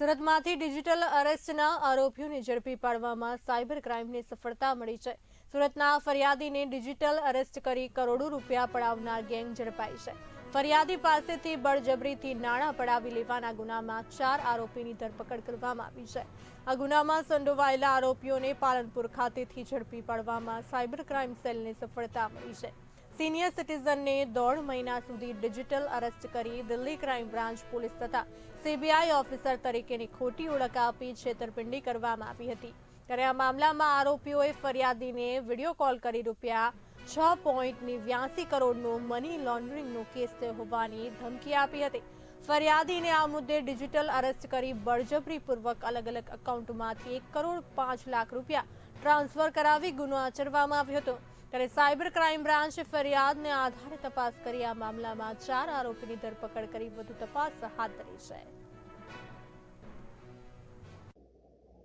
સુરતમાંથી digital અરેસ્ટના આરોપીઓને ઝડપી પાડવામાં સાયબર ક્રાઇમને સફળતા મળી છે. સુરતના ફરિયાદીને ડિજિટલ અરેસ્ટ કરી કરોડો રૂપિયા પડાવનાર ગેંગ ઝડપાઈ છે. ફરિયાદી પાસેથી બળજબરીથી નાણાં પડાવી લેવાના ગુનામાં ચાર આરોપીની ધરપકડ કરવામાં આવી છે. આ ગુનામાં સંડોવાયેલા આરોપીઓને પાલનપુર ખાતેથી ઝડપી પાડવામાં સાયબર ક્રાઇમ સેલને સફળતા મળી છે. સિનિયર સિટીઝનને દોઢ મહિના સુધી ડિજિટલ અરેસ્ટ કરી દિલ્હી ક્રાઇમ બ્રાન્ચ પોલીસ તથા સીબીઆઈ ઓફિસર તરીકેની ખોટી ઓળખ આપી છેતરપિંડી કરવામાં આવી હતી. ત્યારે આ મામલામાં આરોપીઓએ ફરિયાદીને વીડિયો કોલ કરી રૂપિયા છ પોઈન્ટ નેવ્યાસી કરોડનું મની લોન્ડરિંગનો કેસ હોવાની ધમકી આપી હતી. ફરિયાદીને આ મુદ્દે ડિજિટલ અરેસ્ટ કરી બળજબરીપૂર્વક અલગ અલગ એકાઉન્ટમાંથી એક કરોડ પાંચ લાખ રૂપિયા ટ્રાન્સફર કરાવી ગુનો આચરવામાં આવ્યો હતો. ત્યારે સાયબર ક્રાઇમ બ્રાન્ચે ફરિયાદને આધારે તપાસ કરી આ મામલામાં ચાર આરોપીની ધરપકડ કરી વધુ તપાસ હાથ ધરી છે.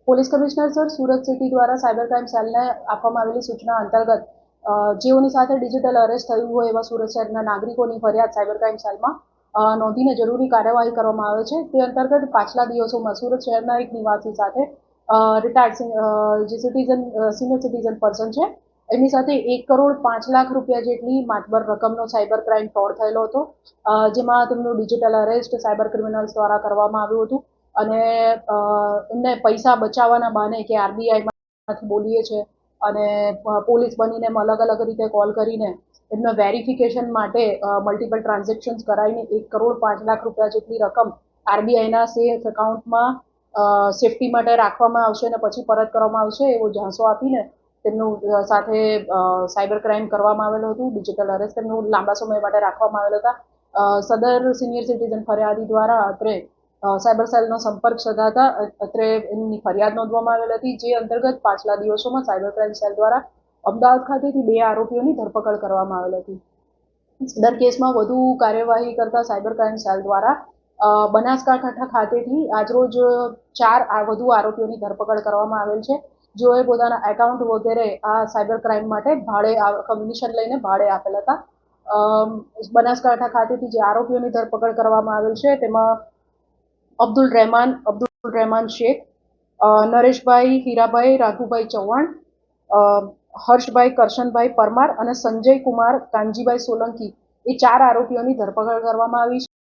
Police commissioner sir, Surat city દ્વારા સાયબર ક્રાઇમ સેલને આપવામાં આવેલી સૂચના અંતર્ગત જેઓની સાથે ડિજિટલ અરેસ્ટ થયું હોય એવા સુરત શહેરના નાગરિકોની ફરિયાદ સાયબર ક્રાઇમ સેલમાં નોંધીને જરૂરી કાર્યવાહી કરવામાં આવે છે. તે અંતર્ગત પાછલા દિવસોમાં સુરત શહેરના એક નિવાસી સાથે રિટાયર્ડ જે સિટીઝન સિનિયર સિટીઝન પર્સન છે એમની સાથે એક કરોડ પાંચ લાખ રૂપિયા જેટલી માતબર રકમનો સાયબર ક્રાઇમ ફ્રોડ થયેલો હતો. જેમાં તેમનું ડિજિટલ અરેસ્ટ સાયબર ક્રિમિનલ્સ દ્વારા કરવામાં આવ્યું હતું. અને એમને પૈસા બચાવવાના બહાને કે આરબીઆઈમાંથી બોલીએ છે અને પોલીસ બનીને એમ અલગ અલગ રીતે કોલ કરીને એમના વેરિફિકેશન માટે મલ્ટિપલ ટ્રાન્ઝેક્શન્સ કરાવીને એક કરોડ પાંચ લાખ રૂપિયા જેટલી રકમ આરબીઆઈના સેફ એકાઉન્ટમાં સેફટી માટે રાખવામાં આવશે અને પછી પરત કરવામાં આવશે એવો ઝાંસો આપીને તેમનું સાથે સાયબર ક્રાઇમ કરવામાં આવેલું હતું. ડિજિટલ અરેસ્ટ તેમનું લાંબા સમય માટે રાખવામાં આવેલા હતા. સદર સિનિયર સિટીઝન ફરિયાદી દ્વારા અત્રે સાયબર સેલનો સંપર્ક સધાતા અત્રે એમની ફરિયાદ નોંધવામાં આવેલ હતી, જે અંતર્ગત પાછલા દિવસોમાં સાયબર ક્રાઇમ સેલ દ્વારા અમદાવાદ ખાતેથી બે આરોપીઓની ધરપકડ કરવામાં આવેલ હતી. સદર કેસમાં વધુ કાર્યવાહી કરતા સાયબર ક્રાઇમ સેલ દ્વારા બનાસકાંઠા ખાતેથી આજરોજ ચાર વધુ આરોપીઓની ધરપકડ કરવામાં આવેલ છે. જેઓએ પોતાના એકાઉન્ટ વગેરે આ સાયબર ક્રાઇમ માટે ભાડે કમિશન લઈને ભાડે આપેલ હતા. બનાસકાંઠા ખાતેથી જે આરોપીઓની ધરપકડ કરવામાં આવેલ છે, તેમાં અબ્દુલ રહેમાન અબ્દુલ રહેમાન શેખ નરેશભાઈ હીરાભાઈ, રાઘુભાઈ ચૌહાણ હર્ષભાઈ કરશનભાઈ પરમાર અને સંજય કુમાર કાનજીભાઈ સોલંકી. એ ચાર આરોપીઓની ધરપકડ કરવામાં આવી છે